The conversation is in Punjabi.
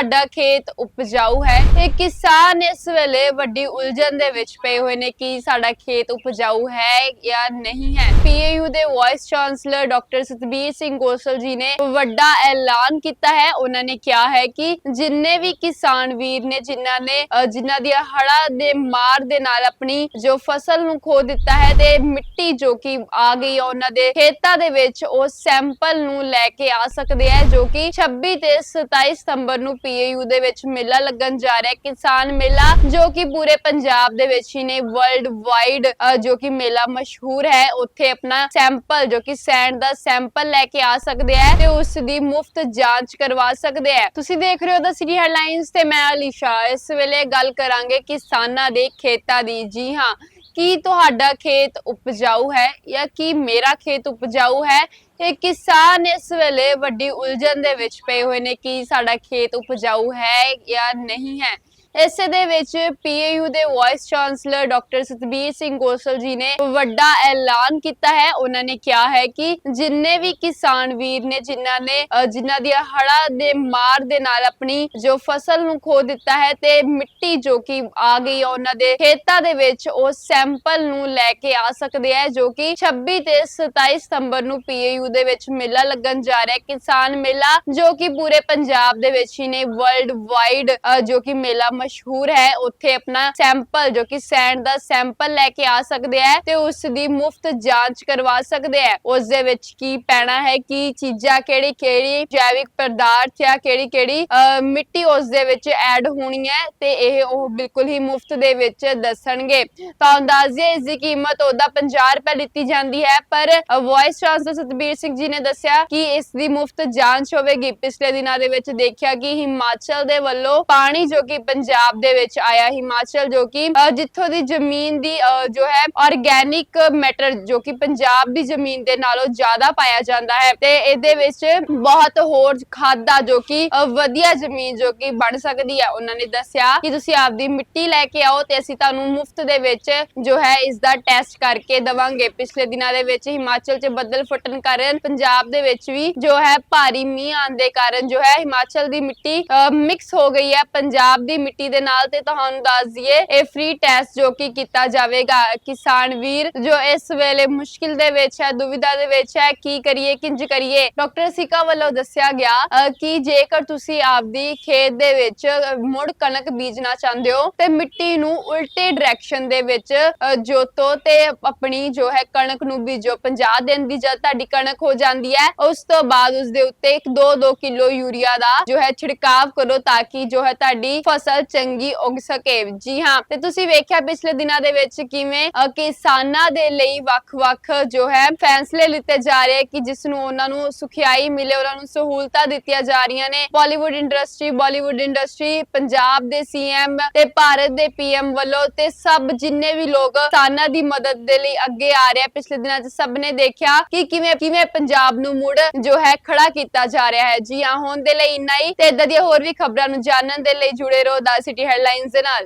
ਤੁਹਾਡਾ ਖੇਤ ਉਪਜਾਊ ਹੈ ਤੇ ਕਿਸਾਨ ਇਸ ਵੇਲੇ ਵੱਡੀ ਉਲਝਣ ਦੇ ਵਿੱਚ ਪਏ ਹੋਏ ਨੇ ਕਿ ਸਾਡਾ ਖੇਤ ਉਪਜਾਊ ਹੈ ਜਾਂ ਨਹੀਂ ਹੈ। ਪੀਏਯੂ ਦੇ vice chancellor doctor Satbir Singh Gosal ji ਨੇ ਵੱਡਾ ਐਲਾਨ ਕੀਤਾ ਹੈ। ਉਹਨਾਂ ਨੇ ਕਿਹਾ ਹੈ ਕਿ ਜਿੰਨੇ ਵੀ ਕਿਸਾਨ ਵੀਰ ਨੇ ਜਿਨ੍ਹਾਂ ਨੇ ਜਿਨ੍ਹਾਂ ਦੀਆਂ ਹੜਾ ਦੇ ਮਾਰ ਦੇ ਨਾਲ ਆਪਣੀ ਜੋ ਫਸਲ ਨੂੰ ਖੋ ਦਿੱਤਾ ਹੈ ਤੇ ਮਿੱਟੀ ਜੋ ਕਿ ਆ ਗਈ ਹੈ ਉਹਨਾਂ ਦੇ ਖੇਤਾਂ ਦੇ ਵਿੱਚ, ਉਹ ਸੈਂਪਲ ਨੂੰ ਲੈ ਕੇ ਆ ਸਕਦੇ ਹੈ ਜੋ ਕਿ 26 ਤੇ 27 ਸਤੰਬਰ ਨੂੰ ਪੀਏਯੂ ਦੇ ਵਿੱਚ ਮੇਲਾ ਲੱਗਣ ਜਾ ਰਿਹਾ ਹੈ। ਕਿਸਾਨ ਮੇਲਾ ਜੋ ਕਿ ਪੂਰੇ ਪੰਜਾਬ ਦੇ ਵਿੱਚ ਹੀ ਨੇ ਵਰਲਡ ਵਾਈਡ ਜੋ ਕਿ ਮੇਲਾ ਮਸ਼ਹੂਰ ਹੈ। ਉੱਥੇ ਆਪਣਾ ਸੈਂਪਲ, ਜੋ ਕਿ ਸੈਂਡ ਦਾ ਸੈਂਪਲ ਲੈ ਕੇ ਆ ਸਕਦੇ ਹੈ ਤੇ ਉਸ ਦੀ ਮੁਫਤ ਜਾਂਚ ਕਰਵਾ ਸਕਦੇ ਹੈ। ਤੁਸੀਂ ਦੇਖ ਰਹੇ ਹੋ ਦਾ ਸਿਟੀ ਹੈਡਲਾਈਨਸ ਤੇ ਮੈਂ ਅਲੀਸ਼ਾ, ਇਸ ਵੇਲੇ ਗੱਲ ਕਰਾਂਗੇ ਕਿਸਾਨਾਂ ਦੇ ਖੇਤਾਂ ਦੀ। ਜੀ ਹਾਂ ਕੀ ਤੁਹਾਡਾ ਖੇਤ ਉਪਜਾਊ ਹੈ ਜਾਂ ਕੀ ਮੇਰਾ ਖੇਤ ਉਪਜਾਊ ਹੈ? ਇਹ ਕਿਸਾਨ ਇਸ ਵੇਲੇ ਵੱਡੀ ਉਲਝਣ ਦੇ ਵਿੱਚ ਪਏ ਹੋਏ ਨੇ ਕਿ ਸਾਡਾ ਖੇਤ ਉਪਜਾਊ ਹੈ ਜਾਂ ਨਹੀਂ ਹੈ? ਇਸੇ ਦੇ ਵਿੱਚ ਪੀਏਯੂ ਦੇ vice chancellor doctor Satbir Singh Gosal ji ਨੇ ਵੱਡਾ ਐਲਾਨ ਕੀਤਾ ਹੈ। ਉਹਨਾਂ ਨੇ ਕਿਹਾ ਹੈ ਕਿ ਜਿੰਨੇ ਵੀ ਕਿਸਾਨ ਵੀਰ ਨੇ, ਜਿਨ੍ਹਾਂ ਨੇ ਜਿਨ੍ਹਾਂ ਦੀਆਂ ਹੜਾ ਦੇ ਮਾਰ ਦੇ ਨਾਲ ਆਪਣੀ ਜੋ ਫਸਲ ਨੂੰ ਖੋ ਦਿੱਤਾ ਹੈ ਤੇ ਮਿੱਟੀ ਜੋ ਕਿ ਆ ਗਈ ਹੈ ਉਹਨਾਂ ਦੇ ਖੇਤਾਂ ਦੇ ਵਿੱਚ, ਉਹ ਸੈਂਪਲ ਨੂੰ ਲੈ ਕੇ ਆ ਸਕਦੇ ਹੈ, ਜੋ ਕਿ 26 ਤੇ 27 ਸਤੰਬਰ ਨੂੰ ਪੀਏਯੂ ਦੇ ਵਿੱਚ ਮੇਲਾ ਲੱਗਣ ਜਾ ਰਿਹਾ ਹੈ। ਕਿਸਾਨ ਮੇਲਾ ਜੋ ਕਿ ਪੂਰੇ ਪੰਜਾਬ ਦੇ ਵਿੱਚ ਹੀ ਨੇ ਵਰਲਡ ਵਾਈਡ ਜੋ ਕਿ ਮੇਲਾ ਮਸ਼ਹੂਰ ਹੈ, ਉੱਥੇ ਆਪਣਾ ਸੈਂਪਲ, ਜੋ ਕਿ ਸੈਂਡ ਦਾ ਸੈਂਪਲ ਲੈ ਕੇ ਆ ਸਕਦੇ ਹੈ ਤੇ ਉਸ ਦੀ ਮੁਫਤ ਜਾਂਚ ਕਰਵਾ ਸਕਦੇ ਹੈ। ਉਸ ਦੇ ਵਿੱਚ ਕੀ ਪੈਣਾ ਹੈ, ਕੀ ਚੀਜ਼ਾਂ, ਕਿਹੜੀ ਕਿਹੜੀ ਜੈਵਿਕ ਪਦਾਰਥ ਜਾਂ ਕਿਹੜੀ ਕਿਹੜੀ ਮਿੱਟੀ ਉਸ ਦੇ ਵਿੱਚ ਐਡ ਹੋਣੀ ਹੈ ਤੇ ਇਹ ਉਹ ਬਿਲਕੁਲ ਹੀ ਮੁਫਤ ਦੇ ਵਿੱਚ ਦੱਸਣਗੇ। ਤਾਂ ਅੰਦਾਜ਼ੇ ਇਸ ਦੀ ਕੀਮਤ ਉਹਦਾ 50 ਰੁਪਏ ਲਿੱਤੀ ਜਾਂਦੀ ਹੈ, ਪਰ ਵਾਇਸ ਚਾਂਸਲਰ ਸਤਬੀਰ ਸਿੰਘ ਜੀ ਨੇ ਦੱਸਿਆ ਕਿ ਇਸ ਦੀ ਮੁਫਤ ਜਾਂਚ ਹੋਵੇਗੀ। ਪਿਛਲੇ ਦਿਨਾਂ ਦੇ ਵਿੱਚ ਦੇਖਿਆ ਕਿ ਹਿਮਾਚਲ ਦੇ ਵੱਲੋਂ ਪਾਣੀ ਜੋ ਕਿ ਪੰਜਾਬ ਪੰਜਾਬ ਦੇ ਵਿੱਚ ਆਇਆ ਹਿਮਾਚਲ, ਜੋ ਕਿ ਜਿੱਥੋਂ ਦੀ ਜ਼ਮੀਨ ਦੀ ਜੋ ਹੈ ਆਰਗੈਨਿਕ ਮੈਟਰ ਜੋ ਕਿ ਪੰਜਾਬ ਦੀ ਜ਼ਮੀਨ ਦੇ ਨਾਲੋਂ ਜ਼ਿਆਦਾ ਪਾਇਆ ਜਾਂਦਾ ਹੈ। ਤੇ ਇਹਦੇ ਵਿੱਚ ਬਹੁਤ ਹੋਰ ਖਾਦਾਂ, ਜੋ ਕਿ ਵਧੀਆ ਜ਼ਮੀਨ, ਜੋ ਕਿ ਬਣ ਸਕਦੀ ਹੈ। ਉਹਨਾਂ ਨੇ ਦੱਸਿਆ ਕਿ ਤੁਸੀਂ ਆਪਦੀ ਮਿੱਟੀ ਲੈ ਕੇ ਆਓ ਤੇ ਅਸੀਂ ਤੁਹਾਨੂੰ ਮੁਫਤ ਦੇ ਵਿੱਚ ਜੋ ਹੈ ਇਸ ਦਾ ਟੈਸਟ ਕਰਕੇ ਦਵਾਂਗੇ। ਪਿਛਲੇ ਦਿਨਾਂ ਦੇ ਵਿੱਚ ਹਿਮਾਚਲ 'ਚ ਬੱਦਲ ਫਟਣ ਕਾਰਨ ਪੰਜਾਬ ਦੇ ਵਿੱਚ ਵੀ ਜੋ ਹੈ, ਭਾਰੀ ਮੀਂਹ ਆਉਣ ਦੇ ਕਾਰਨ ਜੋ ਹੈ, ਹਿਮਾਚਲ ਦੀ ਮਿੱਟੀ ਮਿਕਸ ਹੋ ਗਈ ਹੈ। ਪੰਜਾਬ ਦੀ ਮਿੱਟੀ ਦੇ ਨਾਲ ਤੇ ਤੁਹਾਨੂੰ ਦੱਸ ਦਈਏ, ਇਹ ਫ੍ਰੀ ਟੈਸਟ ਜੋ ਕਿ ਕੀਤਾ ਜਾਵੇਗਾ, ਕਿਸਾਨ ਵੀਰ, ਜੋ ਇਸ ਵੇਲੇ ਮੁਸ਼ਕਿਲ ਦੇ ਵਿੱਚ ਹੈ, ਦੁਵਿਧਾ ਦੇ ਵਿੱਚ ਹੈ, ਕੀ ਕਰੀਏ, ਕਿੰਜ ਕਰੀਏ? ਡਾਕਟਰ ਸਿਕਾ ਵੱਲੋਂ ਦੱਸਿਆ ਗਿਆ ਕਿ ਜੇਕਰ ਤੁਸੀਂ ਆਪਦੀ ਖੇਤ ਦੇ ਵਿੱਚ ਮੁੜ ਕਣਕ ਬੀਜਣਾ ਚਾਹੁੰਦੇ ਹੋ, ਤੇ ਮਿੱਟੀ ਨੂੰ ਉਲਟੇ ਡਾਇਰੈਕਸ਼ਨ ਦੇ ਵਿੱਚ ਜੋਤੋ ਤੇ ਆਪਣੀ ਜੋ ਹੈ ਕਣਕ ਨੂੰ ਬੀਜੋ। 50 ਦਿਨ ਦੀ ਜਦ ਤੁਹਾਡੀ ਕਣਕ ਹੋ ਜਾਂਦੀ ਹੈ, ਉਸ ਤੋਂ ਬਾਅਦ ਉਸ ਦੇ ਉੱਤੇ ਇੱਕ 2-2 ਕਿਲੋ ਯੂਰੀਆ ਦਾ ਜੋ ਹੈ ਛਿੜਕਾਵ ਕਰੋ ਤਾਂ ਕਿ ਜੋ ਹੈ ਤੁਹਾਡੀ ਫਸਲ ਚੰਗੀ ਉਗ ਸਕੇ। ਜੀ ਹਾਂ, ਤੇ ਤੁਸੀਂ ਵੇਖਿਆ ਪਿਛਲੇ ਦਿਨਾਂ ਦੇ ਵਿੱਚ ਕਿਵੇਂ ਕਿਸਾਨਾਂ ਦੇ ਲਈ ਵੱਖ-ਵੱਖ ਜੋ ਹੈ, ਫੈਸਲੇ ਲਿੱਤੇ ਜਾ ਰਹੇ ਕਿ ਜਿਸ ਨੂੰ ਉਹਨਾਂ ਨੂੰ ਸੁਖਿਆਈ ਮਿਲੇ, ਉਹਨਾਂ ਨੂੰ ਸਹੂਲਤਾਂ ਦਿੱਤੀਆਂ ਜਾ ਰਹੀਆਂ ਨੇ। ਬਾਲੀਵੁੱਡ ਇੰਡਸਟਰੀ ਬਾਲੀਵੁੱਡ ਇੰਡਸਟਰੀ ਪੰਜਾਬ ਦੇ ਸੀਐਮ ਤੇ ਭਾਰਤ ਦੇ ਪੀਐਮ ਵੱਲੋਂ ਤੇ ਸਭ ਜਿੰਨੇ ਵੀ ਲੋਕ ਕਿਸਾਨਾਂ ਦੀ ਮਦਦ ਦੇ ਲਈ ਅੱਗੇ ਆ ਰਹੇ ਪਿਛਲੇ ਦਿਨਾਂ 'ਚ ਸਭ ਨੇ ਦੇਖਿਆ ਕਿ ਕਿਵੇਂ ਕਿਵੇਂ ਪੰਜਾਬ ਨੂੰ ਮੁੜ ਜੋ ਹੈ ਖੜਾ ਕੀਤਾ ਜਾ ਰਿਹਾ ਹੈ। ਜੀ ਹਾਂ, ਹੁਣ ਦੇ ਲਈ ਇੰਨਾ ਹੀ, ਤੇ ਇਦਾਂ ਦੀਆਂ ਹੋਰ ਵੀ ਖਬਰਾਂ ਨੂੰ ਜਾਣਨ ਦੇ ਲਈ ਜੁੜੇ ਰਹੋ ਦਾ ਸਿਟੀ ਹੈਡਲਾਈਨਸ ਦੇ ਨਾਲ